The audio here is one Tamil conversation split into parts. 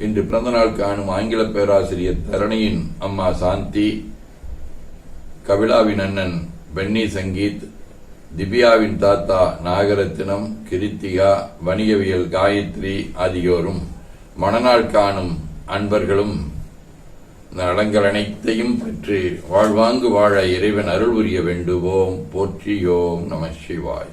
இன்று பிறந்த நாள் காணும் ஆங்கில பேராசிரியர் தரணியின் அம்மா சாந்தி கபிலாவின் அண்ணன் பென்னி சங்கீத் திவ்யாவின் தாத்தா நாகரத்தினம் கிருத்திகா வணிகவியல் காயத்ரி ஆகியோரும் மணநாள் காணும் அன்பர்களும் இந்த நலங்கள் அனைத்தையும் பெற்று வாழ்வாங்கு வாழ இறைவன் அருள் புரிய வேண்டுவோம். போற்றியோம். நம சிவாய்.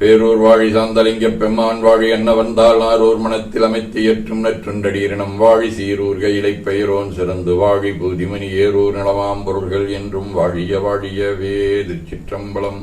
பேரூர் வாழி சாந்தலிங்க பெம்மான் வாழி என்ன வந்தால் ஆரூர் மனத்தில் அமைத்து ஏற்றும் நற்றுண்டடீரினம் வாழி சீரூர் கையிலை பெயரோன் சிறந்து வாழி பூதிமணி ஏரூர் நலமாம் பொருள்கள் என்றும் வாழிய வாழிய வேது சிற்றம்பலம்